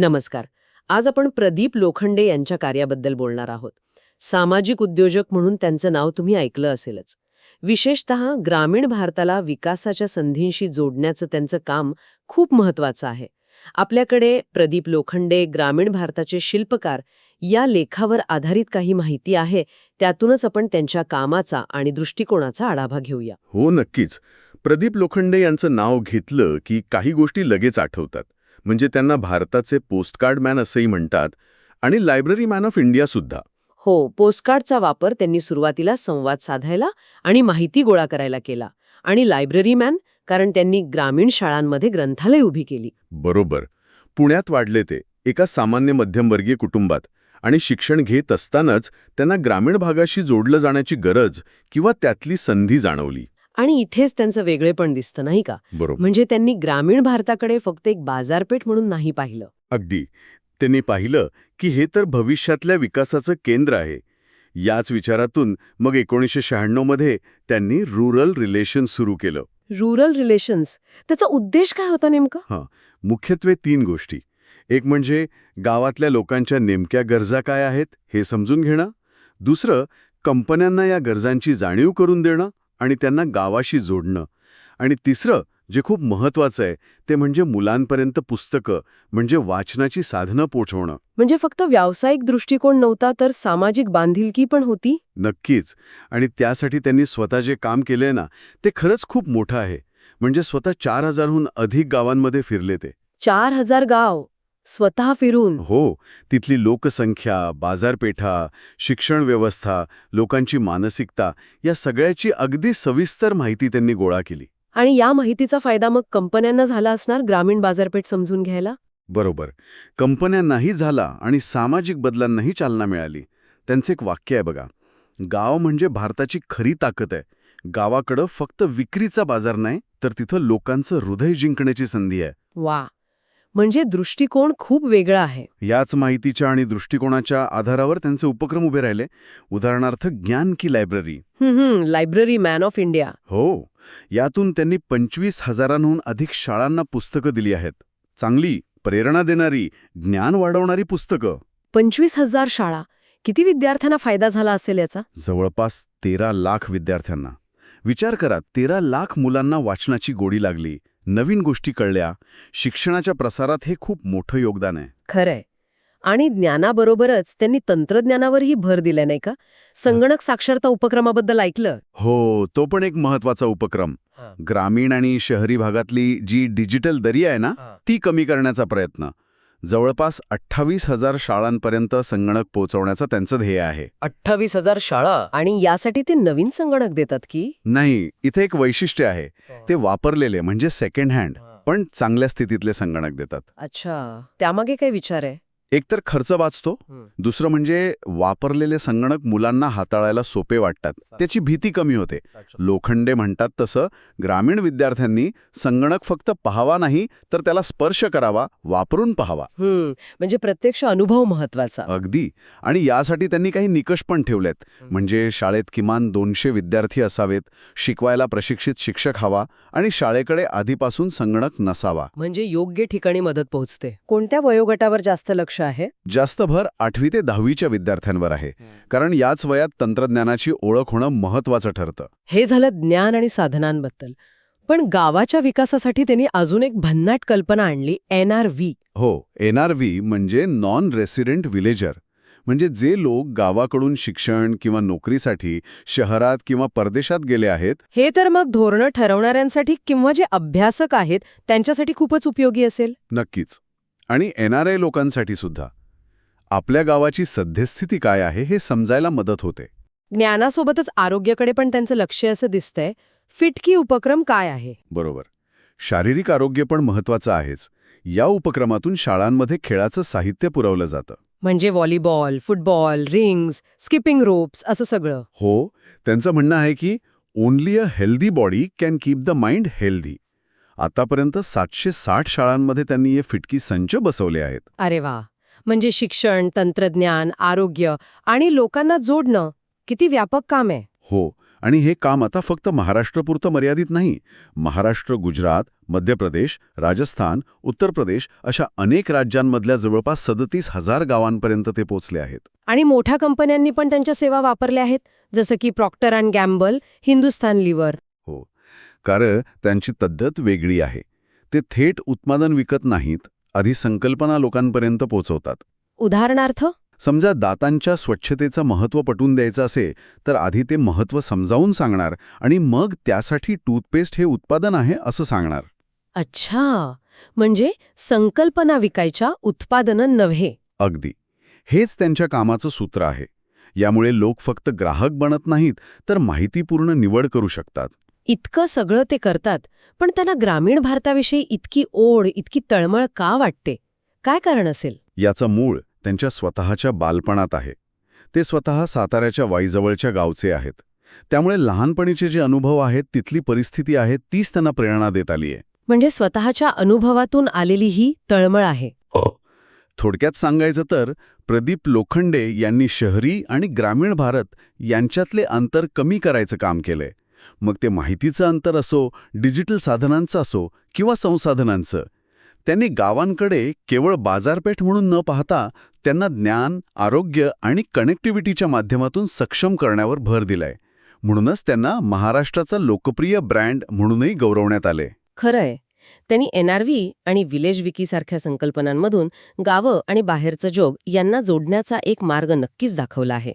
नमस्कार. आज आपण प्रदीप लोखंडे यांच्या कार्याबद्दल बोलणार आहोत. सामाजिक उद्योजक म्हणून त्यांचं नाव तुम्ही ऐकलं असेलच. विशेषत ग्रामीण भारताला विकासाच्या संधींशी जोडण्याचं त्यांचं काम खूप महत्वाचं आहे. आपल्याकडे प्रदीप लोखंडे ग्रामीण भारताचे शिल्पकार या लेखावर आधारित काही माहिती आहे त्यातूनच आपण त्यांच्या कामाचा आणि दृष्टिकोनाचा आढावा घेऊया. हो नक्कीच. प्रदीप लोखंडे यांचं नाव घेतलं की काही गोष्टी लगेच आठवतात. म्हणजे त्यांना भारताचे पोस्टकार्ड मॅन असंही म्हणतात आणि लायब्ररी मॅन ऑफ इंडिया सुद्धा. हो पोस्टकार्डचा वापर त्यांनी सुरुवातीला संवाद साधायला आणि माहिती गोळा करायला केला आणि लायब्ररी मॅन कारण त्यांनी ग्रामीण शाळांमध्ये ग्रंथालय उभी केली. बरोबर. पुण्यात वाढले ते एका सामान्य मध्यमवर्गीय कुटुंबात आणि शिक्षण घेत असतानाच त्यांना ग्रामीण भागाशी जोडलं जाण्याची गरज किंवा त्यातली संधी जाणवली. आणि इथेच त्यांचं वेगळेपण दिसतं नाही का? बरोबर. म्हणजे त्यांनी ग्रामीण भारताकडे फक्त एक बाजारपेठ म्हणून नाही पाहिलं. अगदी. त्यांनी पाहिलं की हे तर भविष्यातल्या विकासाचं केंद्र आहे. याच विचारातून मग एकोणीसशे शहाण्णवमध्ये त्यांनी रुरल रिलेशन सुरू केलं. रुरल रिलेशन्स त्याचा उद्देश काय होता नेमका? मुख्यत्वे तीन गोष्टी. एक म्हणजे गावातल्या लोकांच्या नेमक्या गरजा काय आहेत हे समजून घेणं. दुसरं कंपन्यांना या गरजांची जाणीव करून देणं. आणि त्यांना गावाशी जोडणं. आणि तिसरं जे खूप महत्वाचं आहे ते म्हणजे मुलांपर्यंत पुस्तकं म्हणजे वाचनाची साधनं पोचवणं. म्हणजे फक्त व्यावसायिक दृष्टिकोन नव्हता तर सामाजिक बांधिलकी पण होती? नक्कीच. आणि त्यासाठी त्यांनी स्वतः जे काम केलंय ना ते खरंच खूप मोठं आहे. म्हणजे स्वतः चार हजारहून अधिक गावांमध्ये फिरले ते. चार हजार गाव? स्वतः फिरून. हो तिथली लोकसंख्या बाजारपेठा शिक्षण व्यवस्था लोकांची मानसिकता या सगळ्याची अगदी सविस्तर माहिती त्यांनी गोळा केली. आणि या माहितीचा फायदा मग कंपन्यांना झाला असणार ग्रामीण बाजारपेठ समजून घ्यायला? बरोबर. कंपन्यांनाही झाला आणि सामाजिक बदलांनाही चालना मिळाली. त्यांचं एक वाक्य आहे बघा. गाव म्हणजे भारताची खरी ताकद आहे. गावाकडं फक्त विक्रीचा बाजार नाही तर तिथं लोकांचं हृदय जिंकण्याची संधी आहे. वा. म्हणजे दृष्टिकोन खूप वेगळा आहे. याच माहितीच्या आणि दृष्टिकोनाच्या आधारावर त्यांचे उपक्रम उभे राहिले. उदाहरणार्थ ज्ञान की library. Library man of India. हो. यातून त्यांनी पंचवीस हजारांहून अधिक शाळांना पुस्तकं दिली आहेत. चांगली प्रेरणा देणारी ज्ञान वाढवणारी पुस्तकं. पंचवीस हजार शाळा. किती विद्यार्थ्यांना फायदा झाला असेल याचा? जवळपास तेरा लाख विद्यार्थ्यांना. विचार करा तेरा लाख मुलांना वाचनाची गोडी लागली. नवीन गोष्टी कळल्या. शिक्षणाच्या प्रसारात हे खूप मोठं योगदान आहे. खरंय. आणि ज्ञानाबरोबरच त्यांनी तंत्रज्ञानावरही भर दिलाय नाही का? संगणक साक्षरता उपक्रमाबद्दल ऐकलं? हो तो पण एक महत्त्वाचा उपक्रम. ग्रामीण आणि शहरी भागातली जी डिजिटल दरी आहे ना ती कमी करण्याचा प्रयत्न. जवळपास अठ्ठावीस हजार शाळांपर्यंत संगणक पोहोचवण्याचं त्यांचं ध्येय आहे. अठ्ठावीस हजार शाळा? आणि यासाठी ते नवीन संगणक देतात की? नाही इथे एक वैशिष्ट्य आहे. ते वापरलेले म्हणजे सेकंड हँड पण चांगल्या स्थितीतले संगणक देतात. अच्छा. त्यामागे काय विचार आहे? एकतर खर्च वाचतो दुसरं म्हणजे वापरलेले संगणक मुलांना हाताळायला सोपे वाटतात. त्याची भीती कमी होते. लोखंडे म्हणतात तसं ग्रामीण विद्यार्थ्यांनी संगणक फक्त पहावा नाही तर त्याला स्पर्श करावा वापरून पहावा. हम्म. म्हणजे प्रत्यक्ष अनुभव महत्त्वाचा अगदी. आणि यासाठी त्यांनी काही निकष पण ठेवलेत. म्हणजे शाळेत किमान दोनशे विद्यार्थी असावेत शिकवायला प्रशिक्षित शिक्षक हवा आणि शाळेकडे आधीपासून संगणक नसावा. म्हणजे योग्य ठिकाणी मदत पोहोचते. कोणत्या वयोगटावर जास्त लक्ष आहे? जास्त भर आठवी ते दहावीच्या विद्यार्थ्यांवर आहे. कारण याच वयात तंत्रज्ञानाची ओळख होणं महत्वाचं ठरतं. हे झालं ज्ञान आणि साधनांबद्दल. पण गावाच्या विकासासाठी त्यांनी अजून एक भन्नाट कल्पना आणली एन आर व्ही. हो एन आर व्ही म्हणजे नॉन रेसिडेंट विलेजर म्हणजे जे लोक गावाकडून शिक्षण किंवा नोकरीसाठी शहरात किंवा परदेशात गेले आहेत हे तर मग धोरणं ठरवणाऱ्यांसाठी किंवा जे अभ्यासक आहेत त्यांच्यासाठी खूपच उपयोगी असेल? नक्कीच. आणि एन आर आय लोकांसाठी सुद्धा. आपल्या गावाची सद्यस्थिती काय आहे हे समजायला मदत होते. ज्ञानासोबतच आरोग्याकडे पण त्यांचं लक्ष असं दिसतंय. फिटकी उपक्रम काय आहे? बरोबर. शारीरिक आरोग्य पण महत्वाचं आहेच. या उपक्रमातून शाळांमध्ये खेळाचं साहित्य पुरवलं जातं. म्हणजे volleyball football rings skipping ropes असं सगळं. हो त्यांचं म्हणणं आहे की only a healthy body can keep the mind healthy. आतापर्यंत सातशे साठ शाळांमध्ये त्यांनी हे फिटकी संच बसवले आहेत. अरे वा. म्हणजे शिक्षण तंत्रज्ञान आरोग्य आणि लोकांना जोडणं किती व्यापक काम आहे. हो आणि हे काम आता फक्त महाराष्ट्रपुरतं मर्यादित नाही. महाराष्ट्र गुजरात मध्य प्रदेश राजस्थान उत्तर प्रदेश अशा अनेक राज्यांमधल्या जवळपास सदतीस हजार गावांपर्यंत ते पोचले आहेत. आणि मोठ्या कंपन्यांनी पण त्यांच्या सेवा वापरल्या आहेत जसं की Procter and Gamble Hindustan lever. कारण त्यांची पद्धत वेगळी आहे. ते थेट उत्पादन विकत नाहीत आधी संकल्पना लोकांपर्यंत पोचवतात उदाहरणार्थ? समजा दातांच्या स्वच्छतेचं महत्त्व पटवून द्यायचं असे तर आधी ते महत्त्व समजावून सांगणार आणि मग त्यासाठी टूथपेस्ट हे उत्पादन आहे असं सांगणार. अच्छा. म्हणजे संकल्पना विकायच्या उत्पादनं नव्हे. अगदी. हेच त्यांच्या कामाचं सूत्र आहे. यामुळे लोक फक्त ग्राहक बनत नाहीत तर माहितीपूर्ण निवड करू शकतात. इतकं सगळं ते करतात पण त्यांना ग्रामीण भारताविषयी इतकी ओढ इतकी तळमळ का वाटते? काय कारण असेल? याचं मूळ त्यांच्या स्वतःच्या बालपणात आहे. ते स्वतः साताऱ्याच्या वाईजवळच्या गावचे आहेत. त्यामुळे लहानपणीचे जे अनुभव आहेत तिथली परिस्थिती आहे तीच त्यांना प्रेरणा देत आली आहे म्हणजे स्वतःच्या अनुभवातून आलेली ही तळमळ आहे. थोडक्यात सांगायचं तर प्रदीप लोखंडे यांनी शहरी आणि ग्रामीण भारत यांच्यातले अंतर कमी करायचं काम केलंय. मग ते माहितीचं अंतर असो डिजिटल साधनांचं असो किंवा संसाधनांचं. त्यांनी गावांकडे केवळ बाजारपेठ म्हणून न पाहता त्यांना ज्ञान आरोग्य आणि कनेक्टिव्हिटीच्या माध्यमातून सक्षम करण्यावर भर दिलाय. म्हणूनच त्यांना महाराष्ट्राचा लोकप्रिय ब्रँड म्हणूनही गौरवण्यात आले. खरंय. त्यांनी एनआरव्ही आणि विलेज विकीसारख्या संकल्पनांमधून गावं आणि बाहेरचं जग यांना जोडण्याचा एक मार्ग नक्कीच दाखवला आहे.